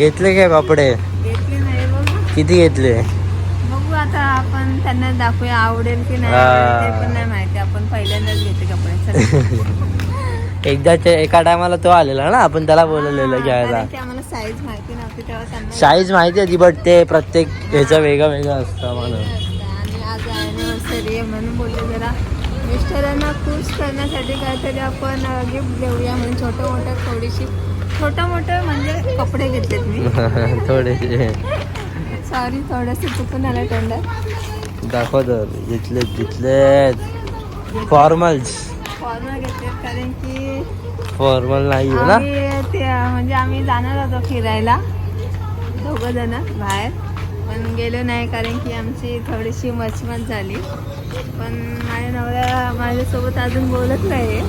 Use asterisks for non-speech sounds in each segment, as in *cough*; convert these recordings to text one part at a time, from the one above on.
घेतले काय कपडे? घेतले नाही बघू. किती घेतले? बघू आता आपण त्यांना दाखवूया आवडेल की नाही. आवडेल ते पण नाही माहिती. आपण पहिल्यांदाच घेते कपडे. *laughs* एकदा एका टायमाला तो आलेला ना आपण त्याला बोलवलेलं घ्यायला. साईज माहिती नव्हती तेव्हा त्यांना साईज माहिती होती बट ते प्रत्येक ह्याचं वेगळं वेगळं असतं म्हणून. आणि आज अॅनिव्हर्सरी आहे म्हणून बोलले जरा. मिस्टरांना खुश करण्यासाठी काहीतरी आपण गिफ्ट देऊया म्हणून. छोटं मोठं थोडीशी छोटं मोठं म्हणजे कपडे घेतलेत मी. *laughs* थोडेसे सॉरी थोडंसं चुकून आलं तोंडात. दाखवतो घेतले घेतले फॉर्मल्स फॉर्मल घेतलेत कारण की फॉर्मल नाही ना? म्हणजे आम्ही जाणार होतो फिरायला. दोघं जण बाहेर. पण गेलो नाही कारण की आमची थोडीशी मचमच झाली. पण माझ्या नवरा माझ्यासोबत अजून बोलत नाही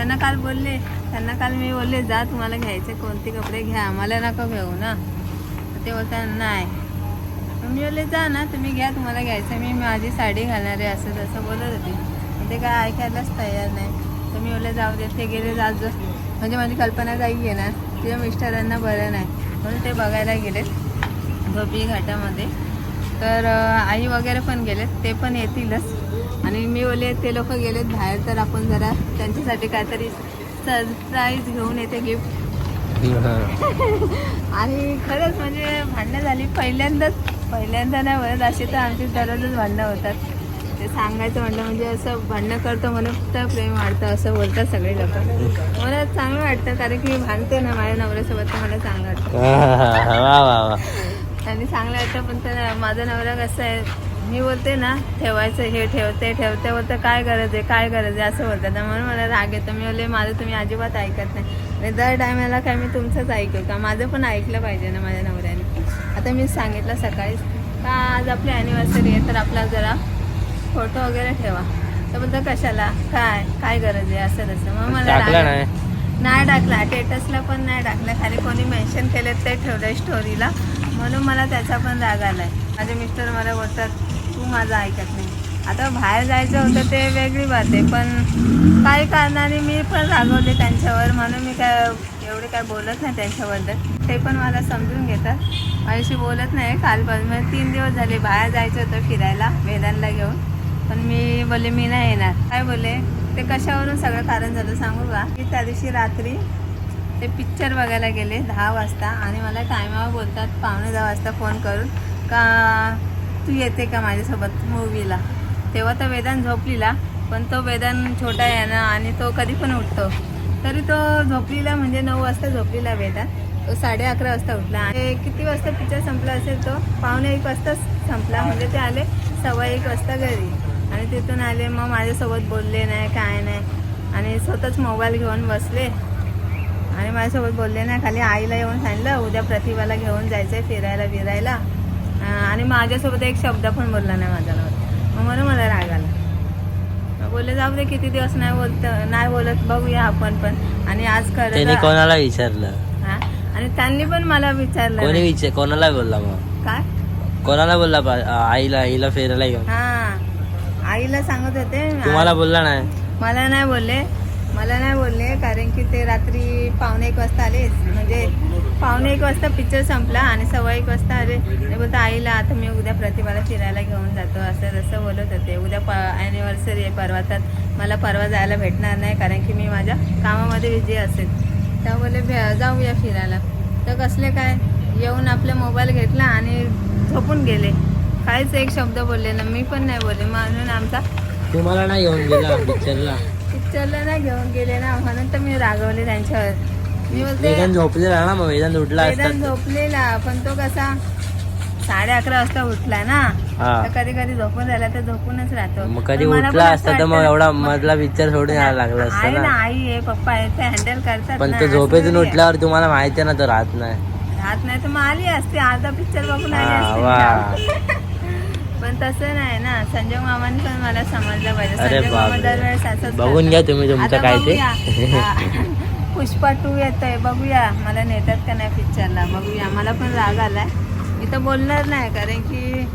त्यांना काल बोलले त्यांना काल मी बोलले जा तुम्हाला घ्यायचे कोणते कपडे घ्या आम्हाला नका घेऊ ना. ते बोलतात नाही. मी बोलले जा ना तुम्ही घ्या तुम्हाला घ्यायचं मी माझी साडी घालणार आहे असं तसं बोलत होती. ते काय ऐकायलाच तयार नाही. तर मी बोलले जाऊ दे ते गेले जात म्हणजे माझी कल्पना काही घेणार. तुझ्या मिस्टरांना बरं नाही. म्हणून ते बघायला गेलेत धोबी घाटामध्ये. तर आई वगैरे पण गेलेत ते पण येतीलच. आणि मी बोलले ते लोक गेलेत बाहेर तर आपण जरा त्यांच्यासाठी काहीतरी सरप्राईज घेऊन येते गिफ्ट *laughs* आणि खरंच म्हणजे भांडणं झाली. पहिल्यांदाच पहिल्यांदा नाही म्हणत अशी तर आमची दररोजच भांडणं होतात. ते सांगायचं म्हटलं म्हणजे असं भांडणं करतो म्हणून तर प्रेम वाढतं असं बोलतात सगळे लोक. मला चांगलं वाटतं कारण की मी भांडते ना माझ्या नवऱ्यासोबत तर मला चांगलं वाटतं. *laughs* आणि चांगलं वाटतं पण तर माझा नवरा कसं आहे मी बोलते ना ठेवायचं हे ठेव ते ठेव ते बोलतं काय गरज आहे काय गरज आहे? असं बोलतात. म्हणून मला राग येतो. मी बोलले माझं तुम्ही अजिबात ऐकत नाही. आणि दर टायमाला काय मी तुमचंच ऐकू का? माझं पण ऐकलं पाहिजे ना माझ्या नवऱ्याने. आता मी सांगितलं सकाळीच का आज आपली ॲनिव्हर्सरी आहे तर आपला जरा फोटो वगैरे ठेवा. तर बोलतं कशाला? काय? काय गरज आहे? असं तसं. मग मला राग. नाही. नाही टाकला. स्टेटसला पण नाही टाकला. खाली कोणी मेन्शन केलं ते ठेवलंय स्टोरीला म्हणून मला त्याचा पण राग आलाय. माझे मिस्टर मला बोलतात तू माझं ऐकत नाही. आता बाहेर जायचं होतं ते वेगळी बात आहे पण काही कारणाने मी पण रागवते त्यांच्यावर. म्हणून मी काय एवढे काय बोलत नाही त्यांच्याबद्दल. ते पण मला समजून घेतात. माझ्याशी बोलत नाही कालपासून म्हणजे तीन दिवस झाले बाहेर जायचं होतं फिरायला वेदांना घेऊन. पण मी बोलले मी नाही येणार. काय बोलले? ते कशावरून सगळं कारण झालं सांगू का? की त्या दिवशी रात्री ते पिक्चर बघायला गेले दहा वाजता. आणि मला टायमावर बोलतात पावणे दहा वाजता फोन करून. का तू येते का माझ्यासोबत मूवीला तेव्हा तर वेदान झोपलीला पण तो वेदान छोटा आहे ना आणि तो कधी पण उठतो. तरी तो झोपलीला म्हणजे नऊ वाजता झोपलीला वेदान. तो साडे अकरा वाजता उठला. आणि किती वाजता पिक्चर संपला असेल तो? पावणे एक वाजता संपला. म्हणजे ते आले सव्वा एक वाजता घरी. आणि तिथून आले मग माझ्यासोबत बोलले नाही काय नाही. आणि स्वतःच मोबाईल घेऊन बसले. आणि माझ्यासोबत बोलले नाही खाली आईला येऊन सांगितलं उद्या प्रतिभाला घेऊन जायचं आहे फिरायला फिरायला आणि माझ्यासोबत एक शब्द पण बोलला नाही माझा नवरा मग म्हणून मला राग आला. बोलले जाऊ दे किती दिवस नाही बोलत नाही बोलत बघूया आपण पण. आणि आज त्यांनी खरं कोणाला विचारलं? आणि त्यांनी पण मला विचारलं कोणी. विचार कोणाला बोलला मग? काय? कोणाला बोलला पा- आईला आईला फिरायला घेऊन? हा. आईला सांगत होते. तुम्हाला बोलला नाही? मला नाही बोलले. मला नाही बोलले कारण की ते रात्री पावणे एक वाजता आलेच म्हणजे पावणे एक वाजता पिक्चर संपला आणि सव्वा एक वाजता आले. ते आईला आता मी उद्या प्रतिभाला फिरायला घेऊन जातो. असं तसं बोलत होते. उद्या प ॲनिव्हर्सरी आहे परवा तर मला परवा जायला भेटणार नाही कारण की मी माझ्या कामामध्ये बिझी असेल. त्या बोलले भे- जाऊया फिरायला. तर कसले काय? येऊन आपला मोबाईल घेतला आणि झोपून गेले. काहीच एक शब्द बोलले ना मी पण नाही बोलले. म्हणून आमचा तुम्हाला नाही घेऊन गेला पिक्चरला पिक्चरला नाही घेऊन गेले ना म्हणून तर मी रागवले त्यांच्यावर. मी बोलते वेदांत झोपलेला ना मग वेदांत उठला वेदांत झोपलेला पण तो कसा साडे अकरा वाजता उठला ना. हा. कधी कधी झोपून राहिला तर झोपूनच राहतो. मग कधी उठला असता असं तर मग एवढा मधला पिक्चर सोडून यायला लागला असता ना. आई आहे पप्पा आहे ते हँडल करतात पण तो झोपेतून. उठल्यावर तुम्हाला माहिती आहे ना तो राहत नाही. राहत नाही तर मग आली असते अर्धा पिक्चर बघून आली असते. *laughs* पण तसं नाही ना. संजय मामाने पण मला समजलं पाहिजे. संजय मामा. दरवेळेस असंच बघून. घ्या तुम्ही तुमचं काय ते. पुष्पा टू येतोय. बघूया. मला नेतात का नाही पिक्चरला बघूया. मला पण राग आलाय. मी तर बोलणार नाही कारण की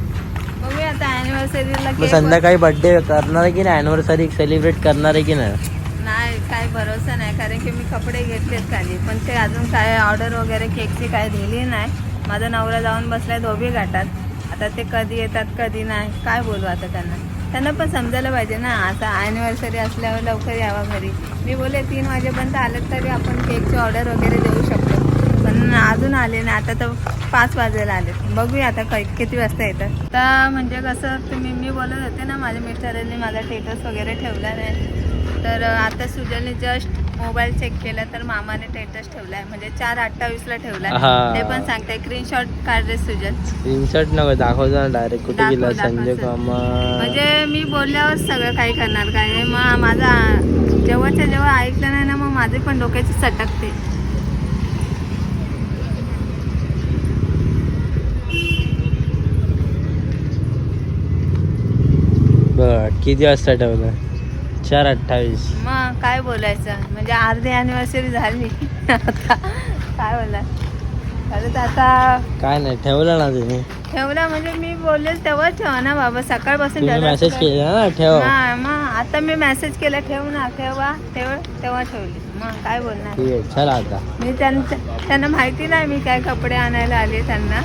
बघूया आता अॅनिव्हर्सरीला संध्याकाळी बर्थडे करणार आहे की नाही? अॅनिव्हर्सरी सेलिब्रेट करणार आहे की नाही? नाही काही भरोसा नाही कारण की मी कपडे घेतलेत खाली. पण ते अजून काय ऑर्डर वगैरे केकची काय दिली नाही. माझा नवरा जाऊन बसलाय धोबी घाटात आता ते कधी येतात कधी नाही. काय बोलू आता त्यांना? त्यांना पण समजायला पाहिजे ना. आता ॲनिव्हर्सरी असल्यावर लवकर यावा घरी. मी बोले तीन वाजेपर्यंत आलेत तरी आपण केकची ऑर्डर वगैरे देऊ शकतो. पण अजून आले ना आता तर पाच वाजायला आले. बघूया आता कै किती वाजता येतात. आता म्हणजे कसं तुम्ही मी बोलत होते ना माझ्या मिस्टरांनी माझा स्टेटस वगैरे ठेवला नाही. तर आता सुजलने जस्ट मोबाईल चेक केला तर मामाने स्टेटस ठेवलाय. म्हणजे चार अठ्ठावीसला ठेवलाय. हा. ते पण सांगताय स्क्रीनशॉट काढले सुजल स्क्रीनशॉट नको दाखवतो ना डायरेक्ट कुठे दाखव, गेला दाखव, संजय सर. मामा. म्हणजे मी बोलल्यावर सगळं काही करणार काय मग माझा जेव्हाच्या जेव्हा ऐकलं नाही ना मग माझे पण डोक्याची सटकते. बर किती वाजता ठेवलं? चार अठ्ठावीस. मग काय बोलायचं? म्हणजे अर्धी अॅनिव्हर्सरी झाली. *laughs* आता काय बोला खरंच आता काय नाही ठेवलं ना तुम्ही. ठेवला म्हणजे मी बोलेल तेव्हाच ठेवा ना बाबा. सकाळपासून मेसेज केला ना ठेव. मग आता मी मेसेज केला ठेव ना ठेवा ठेव तेव्हा ठेवली. मग काय बोलणार? ठीक आहे चला आता. मी त्यांचं त्यांना माहिती नाही मी काय कपडे आणायला आले त्यांना.